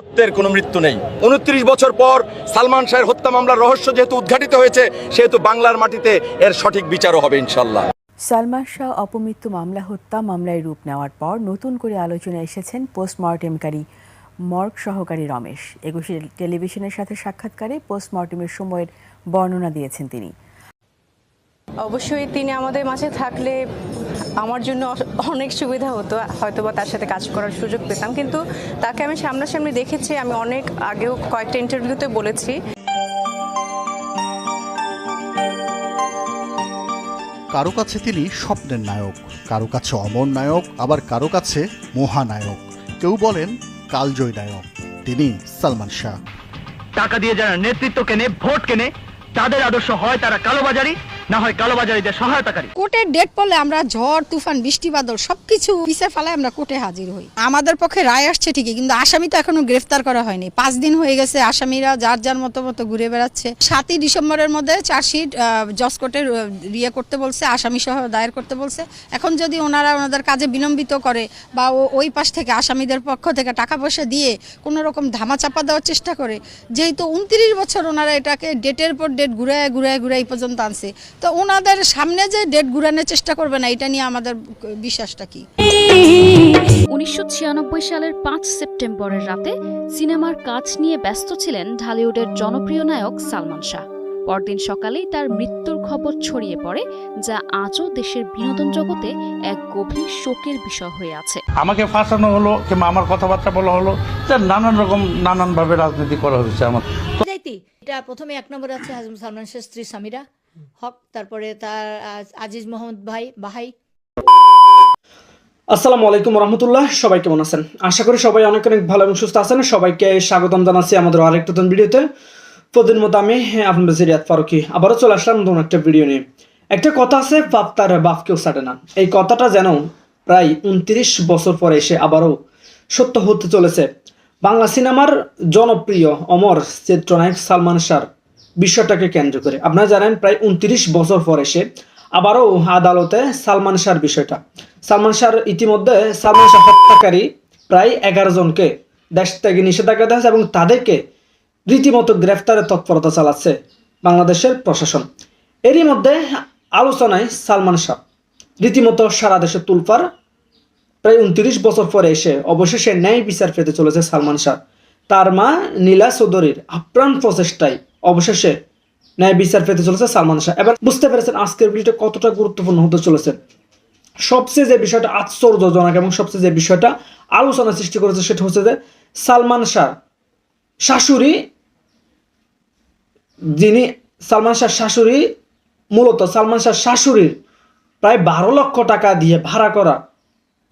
সত্যের কোনো মৃত্যু নেই। উনত্রিশ বছর পর সালমান শাহের হত্যা মামলার রহস্য যেহেতু উদ্ঘাটিত হয়েছে সেহেতু বাংলার মাটিতে এর সঠিক বিচারও হবে ইনশাল্লাহ সালমান শাহ অপমৃত্যু মামলা হত্যা মামলায় রূপ নেওয়ার পর নতুন করে আলোচনায় এসেছেন পোস্টমর্টেমকারী মর্গ সহকারী রমেশ। একুশে টেলিভিশনের সাথে সাক্ষাৎকারে পোস্টমর্টেমের সময়ের বর্ণনা দিয়েছেন তিনি। অবশ্যই তিনি আমাদের মাঝে থাকলে আমার জন্য অনেক সুবিধা হতো হয়তো বা তার সাথে কাজ করার সুযোগ পেতাম কিন্তু তাকে আমি সামনাসামনি দেখেছি আমি অনেক আগেও কয়েকটা ইন্টারভিউতে বলেছি। কারও কাছে তিনি স্বপ্নের নায়ক কারও কাছে অমর নায়ক আবার কারও কাছে মহানায়ক। কেউ বলেন কালজয়ী নায়ক তিনি সালমান শাহ। টাকা দিয়ে যারা নেতৃত্ব কেনে ভোট কেনে তাদের আদর্শ হয় তারা কালোবাজারি। না হয় কালোবাজারিদের সহায়তাকারী। কোর্টের ডেট পড়লে আমরা ঝড়, তুফান, বৃষ্টি, বাদল সবকিছু পিছে ফেলায় আমরা কোর্টে হাজির হই। আমাদের পক্ষে রায় আসছে ঠিকই, কিন্তু আসামি তো এখনও গ্রেফতার করা হয়নি। পাঁচ দিন হয়ে গেছে, আসামিরা যার যার মতো মতো ঘুরে বেড়াচ্ছে। সাতই ডিসেম্বরের মধ্যে চার্জশিট জজ কোর্টের ইয়ে করতে বলছে আসামি সহ দায়ের করতে বলছে। এখন যদি ওনারা ওনাদের কাজে বিলম্বিত করে বা ওই পাশ থেকে আসামিদের পক্ষ থেকে টাকা পয়সা দিয়ে কোনো রকম ধামাচাপা দেওয়ার চেষ্টা করে, যেহেতু উনত্রিশ বছর ওনারা এটাকে ডেটের পর ডেট ঘুরায় ঘুরায় এই পর্যন্ত আনছে। তো ওনাদের সামনে যে ডেট ঘুরানোর চেষ্টা করবে না এটা নিয়ে আমাদের বিশ্বাসটা কি? উনিশশো সালের পাঁচ সেপ্টেম্বরের রাতে সিনেমার কাজ নিয়ে ব্যস্ত ছিলেন ঢালিউডের জনপ্রিয় নায়ক সালমান শাহ। পরদিন সকালেই তার মৃত্যুর খবর ছড়িয়ে পড়ে যা আজও দেশের বিনোদন জগতে এক গভীর শোকের বিষয় হয়ে আছে। আমাকে ফাঁসানো হলো কিংবা আমার কথাবার্তা বলা হলো যে নানান রকম নানানভাবে রাজনীতি করা হয়েছে আমার। এটা প্রথমে এক নম্বরে আছে হাজম সালমান শাহ স্ত্রী সামিরা। হক, তারপরে তার আজিজ মোহাম্মদ ভাই বাহাই আসসালামু আলাইকুম রহমতুল্লাহ, সবাই কেমন আছেন? আশা করি সবাই অনেক অনেক ভালো এবং সুস্থ আছেন। সবাইকে স্বাগতম জানাচ্ছি আমাদের আরেকটা নতুন ভিডিওতে। প্রতিদিন মতো আমি আপনাদের সিরিয়াত ফারুকি, আবারও চলে আসলাম নতুন একটা ভিডিও নিয়ে। একটা কথা আছে, বাপ তার বাপ কেউ ছাড়ে না। এই কথাটা যেন প্রায় উনত্রিশ বছর পরে এসে আবারও সত্য হতে চলেছে। বাংলা সিনেমার জনপ্রিয় অমর, চিত্রনায়ক সালমান শাহর বিষয়টাকে কেন্দ্র করে। আপনারা জানেন প্রায় উনত্রিশ বছর পর এসে আবারও আদালতে সালমান শাহর বিষয়টা। সালমান শাহর ইতিমধ্যে সালমান শাহ হত্যাকারী প্রায় এগারো জনকে দেশ থেকে নিষেধাজ্ঞা দেওয়া এবং তাদেরকে রীতিমতো গ্রেফতারের তৎপরতা চালাচ্ছে বাংলাদেশের প্রশাসন। এরই মধ্যে আলোচনায় সালমান শাহ রীতিমতো সারা দেশে তুলফার। প্রায় উনত্রিশ বছর পরে এসে অবশেষে ন্যায় বিচার পেতে চলেছে সালমান শাহ। তার মা নীলা চৌধুরীর আপ্রাণ প্রচেষ্টায় অবশেষে ন্যায় বিচার পেতে চলেছে সালমান শাহ। এবার বুঝতে পেরেছেন আজকের ভিডিওটা কতটা গুরুত্বপূর্ণ হতে চলেছে। সবচেয়ে যে বিষয়টা আশ্চর্যজনক এবং সবচেয়ে যে বিষয়টা আলোচনা সৃষ্টি করেছে সেটা হচ্ছে যে সালমান শাহ শাশুড়ি, যিনি সালমান শাহ শাশুড়ি, মূলত সালমান শাহ শাশুড়ির প্রায় বারো লক্ষ টাকা দিয়ে ভাড়া করা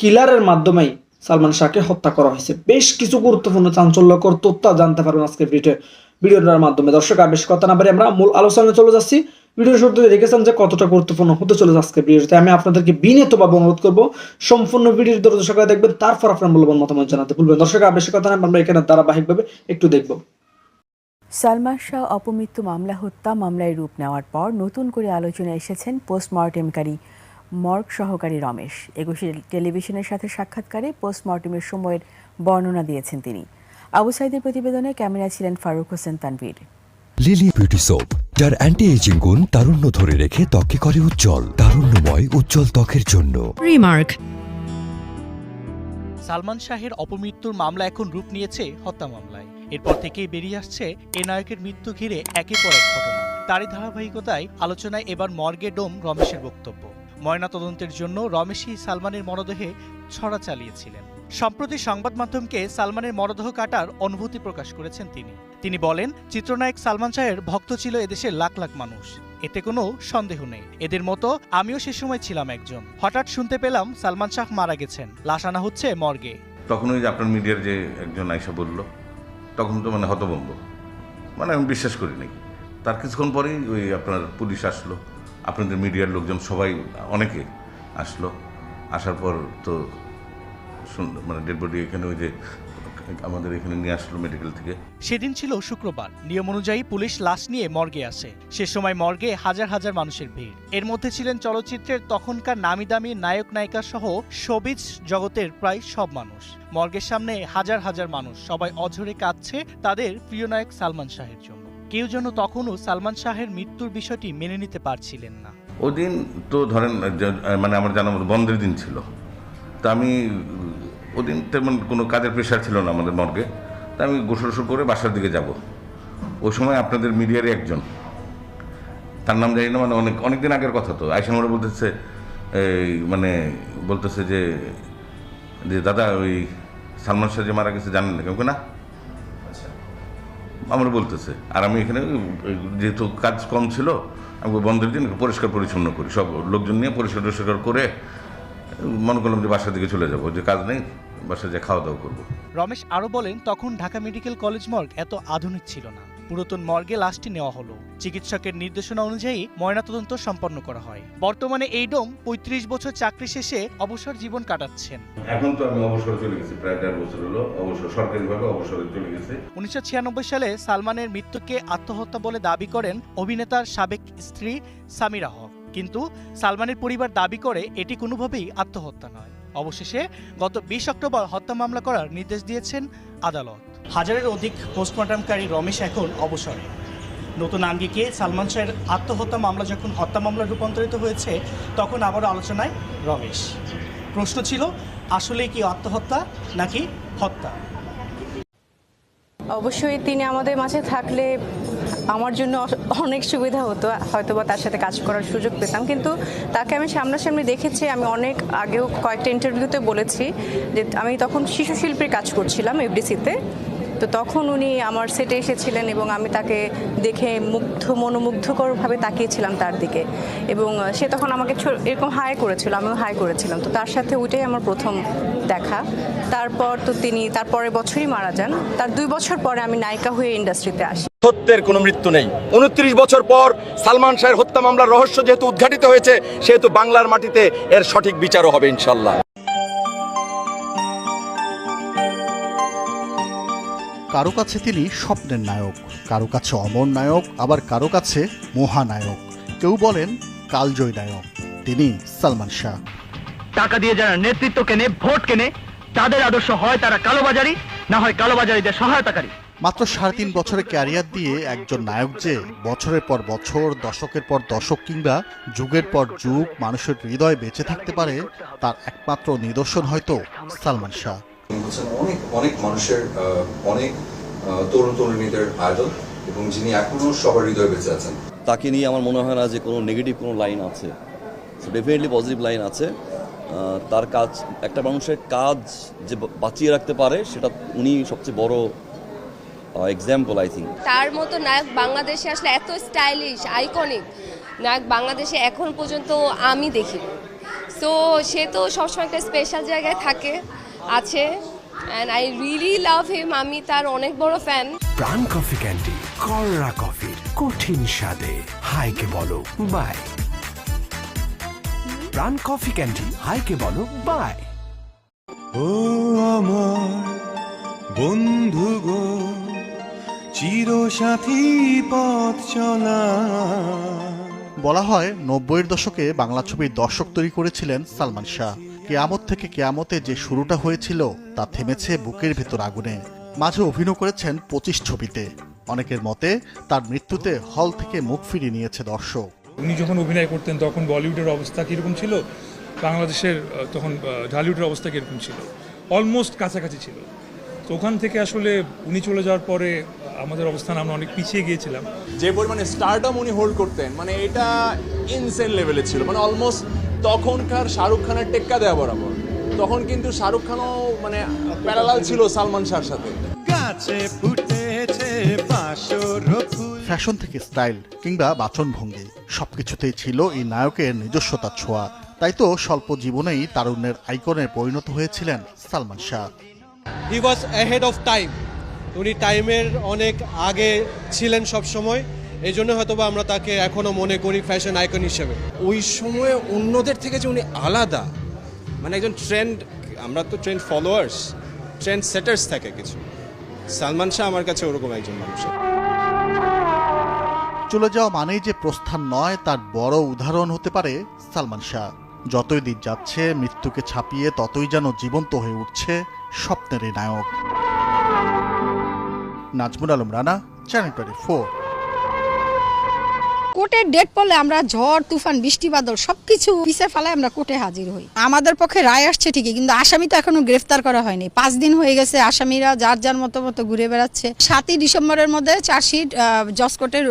কিলারের মাধ্যমেই সালমান শাহকে হত্যা করা হয়েছে। বেশ কিছু গুরুত্বপূর্ণ চাঞ্চল্যকর তথ্য জানতে পারবেন আজকের ভিডিও ভিডিওটার মাধ্যমে। দর্শক, আর বেশি কথা না পারি আমরা মূল আলোচনায় চলে যাচ্ছি। ভিডিও শুরুতে দেখেছেন যে কতটা গুরুত্বপূর্ণ হতে চলে যাচ্ছে ভিডিওতে। আমি আপনাদেরকে বিনীতভাবে অনুরোধ করব, সম্পূর্ণ ভিডিওর দর্শকরা দেখবেন, তারপর আপনার মূল্যবান মতামত জানাতে ভুলবেন দর্শক, আর বেশি কথা না আমরা এখানে ধারাবাহিকভাবে একটু দেখব। সালমান শাহ অপমৃত্যু মামলা হত্যা মামলায় রূপ নেওয়ার পর নতুন করে আলোচনায় এসেছেন পোস্টমর্টেমকারী মর্গ সহকারী রমেশ। একুশে টেলিভিশনের সাথে সাক্ষাৎকারে পোস্টমর্টেমের সময়ের বর্ণনা দিয়েছেন তিনি। আবু সাইদের প্রতিবেদনে ক্যামেরা ছিলেন Faruk Hossain Tanvir. Lily beauty soap যার অ্যান্টি এজিং গুণ তারুণ্য ধরে রেখে ত্বকে করে উজ্জ্বল তারুণ্যময় উজ্জ্বল ত্বকের জন্য। রিমার্ক সালমান শাহের অপমৃত্যুর মামলা এখন রূপ নিয়েছে হত্যা মামলায়। এরপর থেকেই বেরিয়ে আসছে এ নায়কের মৃত্যু ঘিরে একের পর এক ঘটনা। তারই ধারাবাহিকতায় আলোচনায় এবার মর্গে ডোম রমেশের বক্তব্য। ময়নাতদন্তের জন্য রমেশই সালমানের মরদেহে ছড়া চালিয়েছিলেন। সম্প্রতি সংবাদ মাধ্যমকে সালমানের মরদেহ কাটার অনুভূতি প্রকাশ করেছেন তিনি। তিনি বলেন, চিত্রনায়ক সালমান শাহের ভক্ত ছিল এদেশের লাখ লাখ মানুষ। এতে কোনো সন্দেহ নেই। এদের মতো আমিও সে সময় ছিলাম একজন। হঠাৎ শুনতে পেলাম সালমান শাহ মারা গেছেন। লাশ আনা হচ্ছে মর্গে। তখন ওই যে আপনার মিডিয়ার যে একজন আইসা বলল, তখন তো মানে হতভম্ব। মানে আমি বিশ্বাস করি নাই। তার কিছুক্ষণ পরেই ওই আপনার পুলিশ আসলো। আপনাদের মিডিয়ার লোকজন সবাই, অনেকে আসলো। আসার পর তো মানে ডেড বডি এখানে ওই যে আমাদের এখানে নিয়ে আসলো মেডিকেল থেকে। সেদিন ছিল শুক্রবার নিয়ম অনুযায়ী পুলিশ লাশ নিয়ে মর্গে আসে। সে সময় মর্গে হাজার হাজার মানুষের ভিড়। এর মধ্যে ছিলেন চলচ্চিত্রের তখনকার নামি দামি নায়ক নায়িকা সহ শোবিজ জগতের প্রায় সব মানুষ। মর্গের সামনে হাজার হাজার মানুষ সবাই অঝরে কাঁদছে তাদের প্রিয় নায়ক সালমান শাহের জন্য। কেউ যেন তখনও সালমান শাহের মৃত্যুর বিষয়টি মেনে নিতে পারছিলেন না। ওই দিন তো ধরেন মানে আমার জানা মতো বন্ধের দিন ছিল। তা আমি ওদিন তেমন কোনো কাজের প্রেশার ছিল না আমাদের মর্গে তা আমি গোসল গোসল করে বাসার দিকে যাব। ওই সময় আপনাদের মিডিয়ারই একজন। তার নাম জানি না মানে অনেক অনেক দিন আগের কথা তো। আইসা মোড়ে বলতেছে এই মানে বলতেছে যে যে দাদা ওই সালমান শাহ যে মারা গেছে জানেন না কেউ না। আমরা বলতেছে। আর আমি এখানে যেহেতু কাজ কম ছিল আমি বন্ধের দিন পরিষ্কার পরিচ্ছন্ন করি। সব লোকজন নিয়ে পরিষ্কার টরিষ্কার করে মনে করলাম যে বাসার দিকে চলে যাব যে কাজ নেই বাসায় যে খাওয়া দাওয়া করব। রমেশ আরও বলেন তখন ঢাকা মেডিকেল কলেজ মর্গ এত আধুনিক ছিল না। পুরাতন মর্গে লাশটি নেওয়া হলো। চিকিৎসকের নির্দেশনা অনুযায়ী ময়নাতদন্ত সম্পন্ন করা হয়। বর্তমানে এই ডোম পঁয়ত্রিশ বছর চাকরি শেষে অবসর জীবন কাটাচ্ছেন। এখন তো আমি অবসরে চলে গেছি প্রায় দেড় বছর হলো। অবসর সরকারিভাবে অবসরে চলে গেছি। উনিশশো সালে সালমানের মৃত্যুকে আত্মহত্যা বলে দাবি করেন অভিনেতার সাবেক স্ত্রী সামিরা হক। কিন্তু সালমানের পরিবার দাবি করে এটি কোনোভাবেই আত্মহত্যা নয়। অবশেষে গত বিশ অক্টোবর হত্যা মামলা করার নির্দেশ দিয়েছেন আদালত। হাজারের অধিক পোস্টমর্টমকারী রমেশ এখন অবসরে। নতুন আঙ্গিকে সালমান শাহের আত্মহত্যা মামলা যখন হত্যা মামলা রূপান্তরিত হয়েছে তখন আবারও আলোচনায় রমেশ। প্রশ্ন ছিল আসলে কি আত্মহত্যা নাকি হত্যা? অবশ্যই তিনি আমাদের মাঝে থাকলে আমার জন্য অনেক সুবিধা হতো হয়তো বা তার সাথে কাজ করার সুযোগ পেতাম। কিন্তু তাকে আমি সামনাসামনি দেখেছি, আমি অনেক আগেও কয়েকটা ইন্টারভিউতে বলেছি যে আমি তখন শিশু শিল্পীর কাজ করছিলাম এফডিসিতে। তো তখন উনি আমার সেটে এসেছিলেন এবং আমি তাকে দেখে মুগ্ধ, মনোমুগ্ধকরভাবে তাকিয়েছিলাম তার দিকে। এবং সে তখন আমাকে এরকম হাই করেছিল, আমিও হাই করেছিলাম। তো তার সাথে ওইটাই আমার প্রথম দেখা। তারপর তো তিনি, তার পরের বছরই মারা যান। তার দুই বছর পরে আমি নায়িকা হয়ে ইন্ডাস্ট্রিতে আসি। সত্যের কোনো মৃত্যু নেই। উনত্রিশ বছর পর সালমান শাহের হত্যা মামলার রহস্য যেহেতু উদ্ঘাটিত হয়েছে সেহেতু বাংলার মাটিতে এর সঠিক বিচারও হবে ইনশাল্লাহ কারও কাছে তিনি স্বপ্নের নায়ক কারও কাছে অমর নায়ক আবার কারও কাছে মহানায়ক। কেউ বলেন কালজয় নায়ক তিনি সালমান শাহ। টাকা দিয়ে যারা নেতৃত্ব কেনে ভোট কেনে তাদের আদর্শ হয় তারা কালোবাজারি না হয় কালোবাজারিদের সহায়তাকারী। মাত্র সাড়ে তিন বছরের ক্যারিয়ার দিয়ে একজন নায়ক যে বছরের পর বছর দশকের পর দশক কিংবা যুগের পর যুগ মানুষের হৃদয় বেঁচে থাকতে পারে তার একমাত্র নিদর্শন হয়তো সালমান শাহ। অনেক অনেক মানুষের অনেক তরুণ তরুণীদের আইডল এবং যিনি এখনও সবার হৃদয়ে বেঁচে আছেন। তাকে নিয়ে আমার মনে হয় না যে কোনো নেগেটিভ কোনো লাইন আছে। ডেফিনেটলি পজিটিভ লাইন আছে। তার কাজ একটা মানুষের কাজ যে বাঁচিয়ে রাখতে পারে সেটা উনি সবচেয়ে বড় এক্সাম্পল আই থিঙ্ক তার মতো নায়ক বাংলাদেশে আসলে এত স্টাইলিশ আইকনিক নায়ক বাংলাদেশে এখন পর্যন্ত আমি দেখি সো সে তো সবসময় একটা স্পেশাল জায়গায় থাকে আছে and I really love him আমি তার অনেক বড় ফ্যান প্রাণ কফি ক্যান্ডি কররা কফির কঠিন স্বাদে। হাইকে বলো বাই প্রাণ কফি ক্যান্ডি হাইকে বলো বাই ও আমার বন্ধু গো চিরসাথী পথ চলা। বলা হয় নব্বইয়ের দশকে বাংলা ছবির দর্শক তৈরি করেছিলেন সালমান শাহ। কেয়ামত থেকে কেয়ামতে যে শুরুটা হয়েছিল তা থেমেছে বুকের ভেতর আগুনে। মাঝে অভিনয় করেছেন পঁচিশ ছবিতে। অনেকের মতে তার মৃত্যুতে হল থেকে মুখ ফিরিয়ে নিয়েছে দর্শক। উনি যখন অভিনয় করতেন তখন বলিউডের অবস্থা কীরকম ছিল? বাংলাদেশের তখন ঢালিউডের অবস্থা কীরকম ছিল? অলমোস্ট কাছাকাছি ছিল। তো ওখান থেকে আসলে উনি চলে যাওয়ার পরে আমাদের অবস্থান আমরা অনেক পিছিয়ে গিয়েছিলাম। যে পরিমাণে স্টারডম উনি হোল্ড করতেন মানে এটা ইনসেন লেভেলে ছিল। মানে অলমোস্ট তখনকার শাহরুখ খানের টেক্কা দেওয়া বরাবর। তখন কিন্তু শাহরুখ খানও মানে প্যারালাল ছিল সালমান শাহর সাথে। গাছে ফুটেছে ফ্যাশন থেকে স্টাইল কিংবা বাচনভঙ্গি সবকিছুতেই ছিল এই নায়কের নিজস্বতার ছোঁয়া। তাই তো স্বল্প জীবনেই তারুণ্যের আইকনে পরিণত হয়েছিলেন Salman Shah. He was ahead of time উনি টাইমের অনেক আগে ছিলেন সব সময় এই জন্য হয়তো বা আমরা তাকে এখনও মনে করি ফ্যাশন আইকন হিসেবে। ওই সময়ে অন্যদের থেকে যে উনি আলাদা মানে একজন ট্রেন্ড আমরা তো ট্রেন্ড ফলোয়ার্স ট্রেন্ড সেটার্স থাকে কিছু। সালমান শাহ আমার কাছে ওরকম একজন মানুষ। চলে যাওয়া মানেই যে প্রস্থান নয় তার বড় উদাহরণ হতে পারে সালমান শাহ। যতই দিন যাচ্ছে মৃত্যুকে ছাপিয়ে ততই যেন জীবন্ত হয়ে উঠছে স্বপ্নের নায়ক। Nazmul Alam Rana channel twenty four কোর্টের ডেট পড়লে আমরা ঝড়, তুফান, বৃষ্টি, বাদল সবকিছু পিছে ফেলায় আমরা কোর্টে হাজির হই। আমাদের পক্ষে রায় আসছে ঠিকই, কিন্তু আসামি তো এখনও গ্রেফতার করা হয়নি। পাঁচ দিন হয়ে গেছে আসামিরা যার যার মতো মতো ঘুরে বেড়াচ্ছে। সাতই ডিসেম্বরের মধ্যে চার্জশিট জজ কোর্টের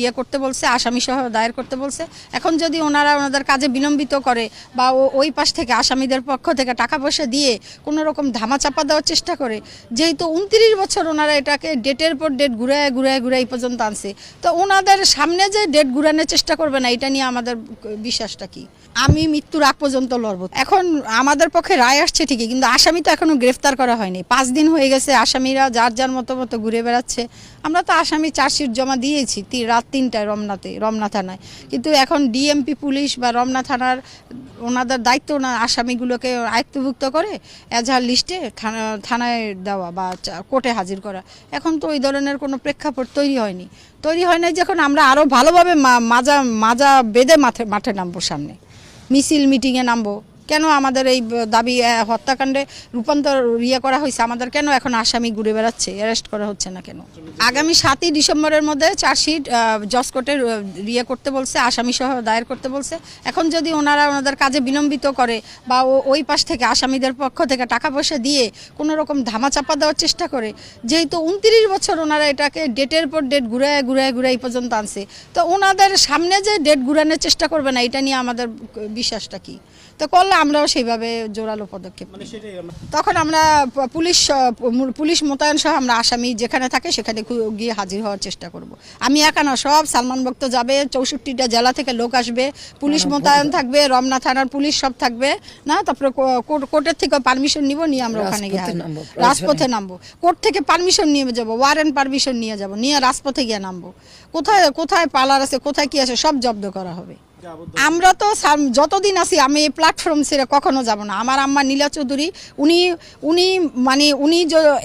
ইয়ে করতে বলছে আসামি সহ দায়ের করতে বলছে। এখন যদি ওনারা ওনাদের কাজে বিলম্বিত করে বা ওই পাশ থেকে আসামিদের পক্ষ থেকে টাকা পয়সা দিয়ে কোনো রকম ধামাচাপা দেওয়ার চেষ্টা করে, যেহেতু উনত্রিশ বছর ওনারা এটাকে ডেটের পর ডেট ঘুরায় ঘুরায় এই পর্যন্ত আনছে। তো ওনাদের সামনে যে ডেট ঘুরানোর চেষ্টা করবে না, এটা নিয়ে আমাদের বিশ্বাসটা কি? আমি মৃত্যুর আগ পর্যন্ত লড়বো। এখন আমাদের পক্ষে রায় আসছে ঠিকই, কিন্তু আসামি তো এখনও গ্রেফতার করা হয়নি। পাঁচ দিন হয়ে গেছে, আসামিরা যার যার মতো মতো ঘুরে বেড়াচ্ছে। আমরা তো আসামি চার্জশিট জমা দিয়েছি রাত তিনটায় রমনাতে, রমনা থানায়। কিন্তু এখন ডিএমপি, পুলিশ বা রমনা থানার ওনাদের দায়িত্ব না, আসামিগুলোকে আয়ত্তভুক্ত করে এজাহার লিস্টে থানা, থানায় দেওয়া বা কোর্টে হাজির করা। এখন তো ওই ধরনের কোনো প্রেক্ষাপট তৈরি হয়নি। তৈরি হয় নাই যখন আমরা আরও ভালোভাবে মাজা মাজা বেঁধে মাঠে মাঠে নামবো সামনে। মিছিল, মিটিংয়ে নামবো। কেন আমাদের এই দাবি হত্যাকাণ্ডে রূপান্তর ইয়ে করা হয়েছে? আমাদের কেন এখন আসামি ঘুরে বেড়াচ্ছে? অ্যারেস্ট করা হচ্ছে না কেন? আগামী সাতই ডিসেম্বরের মধ্যে চার্জশিট জজ কোর্টের ইয়ে করতে বলছে আসামি সহ দায়ের করতে বলছে। এখন যদি ওনারা ওনাদের কাজে বিলম্বিত করে বা ওই পাশ থেকে, আসামিদের পক্ষ থেকে টাকা পয়সা দিয়ে কোনো রকম ধামাচাপা দেওয়ার চেষ্টা করে, যেহেতু উনত্রিশ বছর ওনারা এটাকে ডেটের পর ডেট ঘুরায় ঘুরায় ঘুরায় এই পর্যন্ত আনছে। তো ওনাদের সামনে যে ডেট ঘুরানোর চেষ্টা করবে না, এটা নিয়ে আমাদের বিশ্বাসটা কি? তো করলে আমরাও সেইভাবে জোরালো পদক্ষেপ তখন আমরা পুলিশ পুলিশ মোতায়েন সহ আমরা আসামি যেখানে থাকে সেখানে গিয়ে হাজির হওয়ার চেষ্টা করব। আমি একা না সব সালমান ভক্ত যাবে চৌষট্টিটা জেলা থেকে লোক আসবে পুলিশ মোতায়েন থাকবে রমনা থানার পুলিশ সব থাকবে না? তারপরে কো- কোর্ট- কোর্টের থেকে পারমিশন নিব নিয়ে আমরা ওখানে গিয়ে রাজপথে নামবো, রাজপথে নামবো। কোর্ট থেকে পারমিশন নিয়ে যাব ওয়ারেন্ট পারমিশন নিয়ে যাব নিয়ে রাজপথে গিয়ে নামবো। কোথায় কোথায় পালার আছে কোথায় কি আছে সব জব্দ করা হবে। আমরা তো যতদিন আছি আমি এই প্ল্যাটফর্ম ছেড়ে কখনো যাব না। আমার আম্মা নীলা চৌধুরী উনি উনি মানে উনি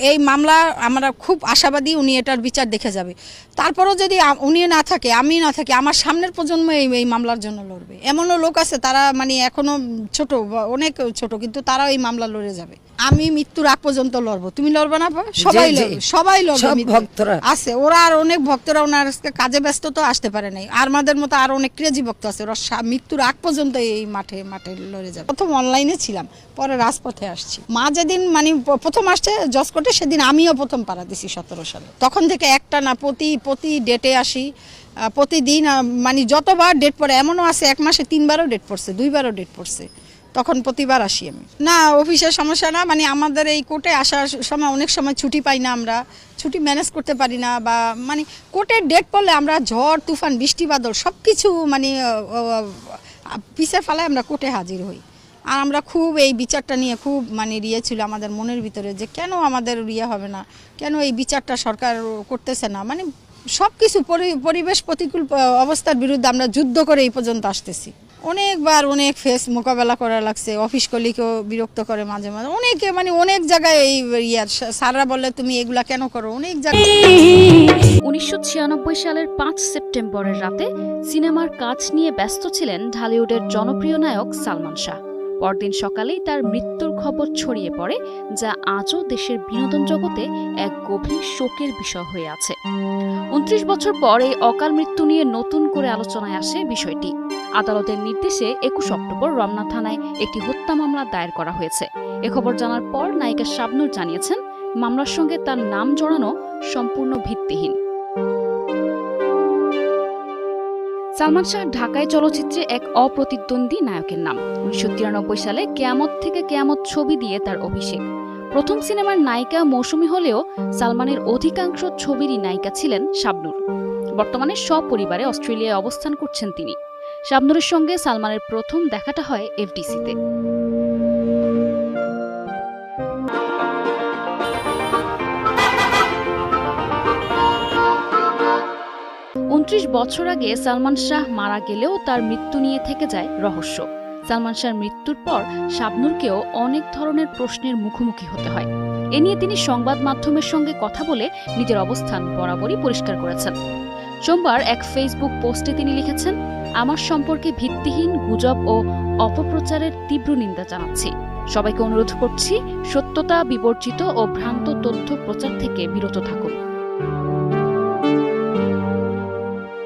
এই মামলা আমরা খুব আশাবাদী উনি এটার বিচার দেখে যাবে। তারপরও যদি উনি না থাকে আমি না থাকি আমার সামনের প্রজন্ম এই এই মামলার জন্য লড়বে। এমনও লোক আছে তারা মানে এখনও ছোট অনেক ছোট কিন্তু তারাও এই মামলা লড়ে যাবে। আমি মৃত্যুর আগ পর্যন্ত লড়বো। তুমি লড়বে না সবাই সবাই লড়বে সব ভক্তরা। আছে ওরা আর অনেক ভক্তরা ওনার কাজে ব্যস্ত তো আসতে পারে নাই। আর আমাদের মতো আর অনেক ক্রেজি ভক্ত আছে ওরা মৃত্যুর আগ পর্যন্ত এই মাঠে মাঠে লড়ে যাবে। প্রথম অনলাইনে ছিলাম, পরে রাজপথে আসছি। মা যেদিন মানে প্রথম আসছে জসকোটে সেদিন আমিও প্রথম পাড়া দিছি সতেরো সালে। তখন থেকে একটা না, প্রতি প্রতি ডেটে আসি প্রতিদিন মানে যতবার ডেট পড়ে, এমনও আছে এক মাসে তিনবারও ডেট পড়ছে, দুইবারও ডেট পড়ছে। তখন প্রতিবার আসি আমি। না, অফিসের সমস্যা না মানে আমাদের এই কোর্টে আসার সময় অনেক সময় ছুটি পাই না আমরা। ছুটি ম্যানেজ করতে পারি না বা মানে কোর্টের ডেট পড়লে আমরা ঝড়, তুফান, বৃষ্টি, বাদল সব কিছু মানে পিছে ফেলায় আমরা কোর্টে হাজির হই। আর আমরা খুব এই বিচারটা নিয়ে খুব মানে ইয়ে ছিল আমাদের মনের ভিতরে যে কেন আমাদের ইয়ে হবে না? কেন এই বিচারটা সরকার করতেছে না? মানে সব কিছু পরিবেশ প্রতিকূল, অবস্থার বিরুদ্ধে আমরা যুদ্ধ করে এই পর্যন্ত আসতেছি। অনেকবার অনেক ফেস মোকাবেলা করা লাগছে অফিস কলিকেও বিরক্ত করে মাঝে মাঝে। অনেকে মানে অনেক জায়গায় এই ইয়ার সাররা বলে তুমি এগুলা কেন করো? অনেক জায়গায় উনিশশো ছিয়ানব্বই সালের পাঁচ সেপ্টেম্বরের রাতে সিনেমার কাজ নিয়ে ব্যস্ত ছিলেন ঢালিউডের জনপ্রিয় নায়ক সালমান শাহ। পরদিন সকালেই তার মৃত্যুর খবর ছড়িয়ে পড়ে, যা আজও দেশের বিনোদন জগতে এক গভীর শোকের বিষয় হয়ে আছে। উনত্রিশ বছর পর এই অকাল মৃত্যু নিয়ে নতুন করে আলোচনায় আসে বিষয়টি। আদালতের নির্দেশে একুশ অক্টোবর রমনা থানায় একটি হত্যা মামলা দায়ের করা হয়েছে। এ খবর জানার পর নায়িকা শাবনূর জানিয়েছেন, মামলার সঙ্গে তার নাম জড়ানো সম্পূর্ণ ভিত্তিহীন। সালমান শাহ ঢাকায় চলচ্চিত্রে এক অপ্রতিদ্বন্দ্বী নায়কের নাম। উনিশশো তিরানব্বই সালে কেয়ামত থেকে কেয়ামত ছবি দিয়ে তার অভিষেক। প্রথম সিনেমার নায়িকা মৌসুমী হলেও সালমানের অধিকাংশ ছবিরই নায়িকা ছিলেন শাবনুর। বর্তমানে সপরিবারে অস্ট্রেলিয়ায় অবস্থান করছেন তিনি। শাবনুরের সঙ্গে সালমানের প্রথম দেখাটা হয় এফডিসিতে। উনত্রিশ বছর আগে সালমান শাহ মারা গেলেও তার মৃত্যু নিয়ে থেকে যায় রহস্য। সালমান শাহর মৃত্যুর পর শাবনূরকেও অনেক ধরনের প্রশ্নের মুখোমুখি হতে হয়। এ নিয়ে তিনি সংবাদ মাধ্যমের সঙ্গে কথা বলে নিজের অবস্থান বরাবরই পরিষ্কার করেছেন। সোমবার এক ফেসবুক পোস্টে তিনি লিখেছেন, আমার সম্পর্কে ভিত্তিহীন গুজব ও অপপ্রচারের তীব্র নিন্দা জানাচ্ছি। সবাইকে অনুরোধ করছি, সত্যতা বিবর্জিত ও ভ্রান্ত তথ্য প্রচার থেকে বিরত থাকুন।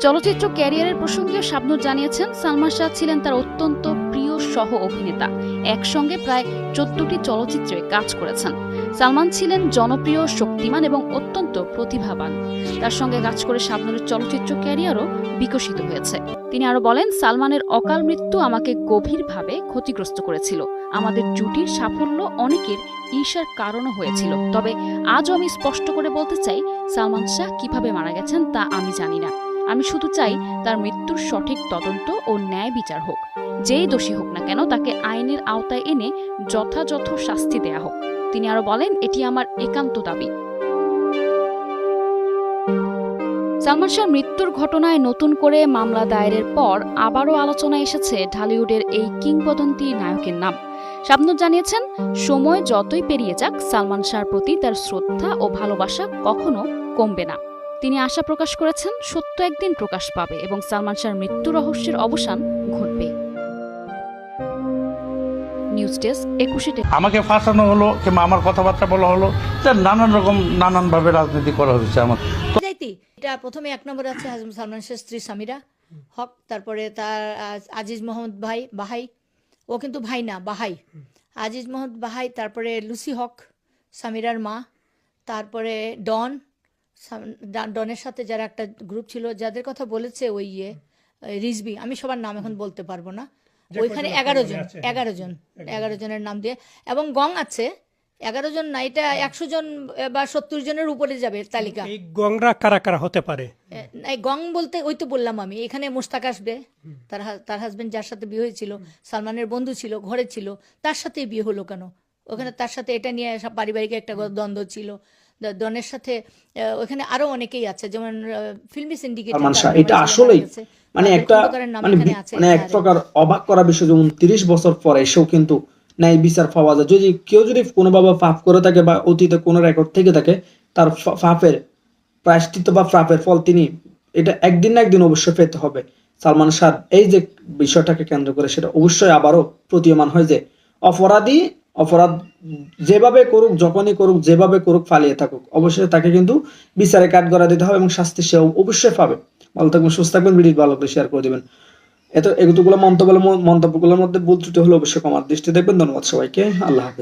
চলচ্চিত্র ক্যারিয়ারের প্রসঙ্গেও শাবনুর জানিয়েছেন, সালমান শাহ ছিলেন তার অত্যন্ত প্রিয় সহ অভিনেতা। একসঙ্গে প্রায় চোদ্দটি চলচ্চিত্রে কাজ করেছেন। সালমান ছিলেন জনপ্রিয়, শক্তিমান এবং অত্যন্ত প্রতিভাবান। তার সঙ্গে কাজ করে শাবনুরের চলচ্চিত্র ক্যারিয়ারও বিকশিত হয়েছে। তিনি আরও বলেন, সালমানের অকাল মৃত্যু আমাকে গভীরভাবে ক্ষতিগ্রস্ত করেছিল। আমাদের জুটির সাফল্য অনেকের ঈর্ষার কারণও হয়েছিল। তবে আজও আমি স্পষ্ট করে বলতে চাই, সালমান শাহ কীভাবে মারা গেছেন তা আমি জানি না। আমি শুধু চাই তার মৃত্যুর সঠিক তদন্ত ও ন্যায় বিচার হোক। যেই দোষী হোক না কেন তাকে আইনের আওতায় এনে যথাযথ শাস্তি দেয়া হোক। তিনি আরও বলেন, এটি আমার একান্ত দাবি। সালমান শাহর মৃত্যুর ঘটনায় নতুন করে মামলা দায়েরের পর আবারও আলোচনায় এসেছে ঢালিউডের এই কিংবদন্তি নায়কের নাম। শাবনুর জানিয়েছেন, সময় যতই পেরিয়ে যাক, সালমান শাহর প্রতি তার শ্রদ্ধা ও ভালোবাসা কখনো কমবে না। তিনি আশা প্রকাশ করেছেন সত্য একদিন প্রকাশ পাবে এবং সালমান শাহর মৃত্যু রহস্যের অবসান ঘটবে। নিউজ ডেস্ক একুশে আমাকে ফাঁসানো হলো কিংবা আমার কথাবার্তা বলা হলো তা নানান রকম নানানভাবে রাজনীতি করা হয়েছে আমার। এটা প্রথমে এক নম্বর আছে হাজম সালমান শাহ স্ত্রী সামিরা হক তারপরে তার আজ- আজিজ মোহাম্মদ ভাই বাহাই। ও কিন্তু ভাই না বাহাই। আজিজ মোহাম্মদ বাহাই তারপরে লুসি হক সামিরার মা তারপরে ডন ডনের সাথে যারা একটা গ্রুপ ছিল যাদের কথা বলেছে ওই ইয়ে রিজবি আমি সবার নাম এখন বলতে পারব না। ওইখানে এগারো জন এগারো জন এগারো জনের নাম দিয়ে। এবং গং আছে এগারো জন না এটা একশো জন বা সত্তর জনের উপরে যাবে তালিকা। এই গংরা কারা কারা হতে পারে? এই গং বলতে ওই তো বললাম আমি এখানে মুস্তাক আসবে তার তার হাজবেন্ড যার সাথে বিয়ে হয়েছিল সালমানের বন্ধু ছিল ঘরে ছিল তার সাথেই বিয়ে হলো কেন? ওখানে তার সাথে এটা নিয়ে পারিবারিক একটা দ্বন্দ্ব ছিল। দ- ডনের সাথে ওখানে আরও অনেকেই আছে যেমন ফিল্মি সিন্ডিকেট এটা আসলেই মানে একটা মানে মানে এক প্রকার অবাক করা বিষয় যেমন তিরিশ বছর পরে এসেও কিন্তু ন্যায় বিচার পাওয়া যায়। যদি কেউ যদি কোনোভাবে পাপ করে থাকে বা অতীতে কোনো রেকর্ড থেকে থাকে তার পাপের প্রায়শ্চিত্ত বা পাপের ফল তিনি এটা একদিন না একদিন অবশ্যই পেতে হবে। সালমান শাহ এই যে বিষয়টাকে কেন্দ্র করে সেটা অবশ্যই আবারও প্রতীয়মান হয় যে অপরাধী অপরাধ যেভাবে করুক, যখনই করুক, যেভাবে করুক ফালিয়ে থাকুক। অবশ্যই তাকে কিন্তু বিচারে কাঠ গড়া দিতে হবে এবং শাস্তি সে অবশ্যই পাবে। ভালো থাকবেন, সুস্থ থাকবেন ভিডিও ভালো করে শেয়ার করে দেবেন। এত এগুলো মন্তব্য মন্তব্যগুলোর মধ্যে ভুল ত্রুটি হলে অবশ্যই কমার দৃষ্টি দেখবেন। ধন্যবাদ সবাইকে। আল্লাহ হাফেজ।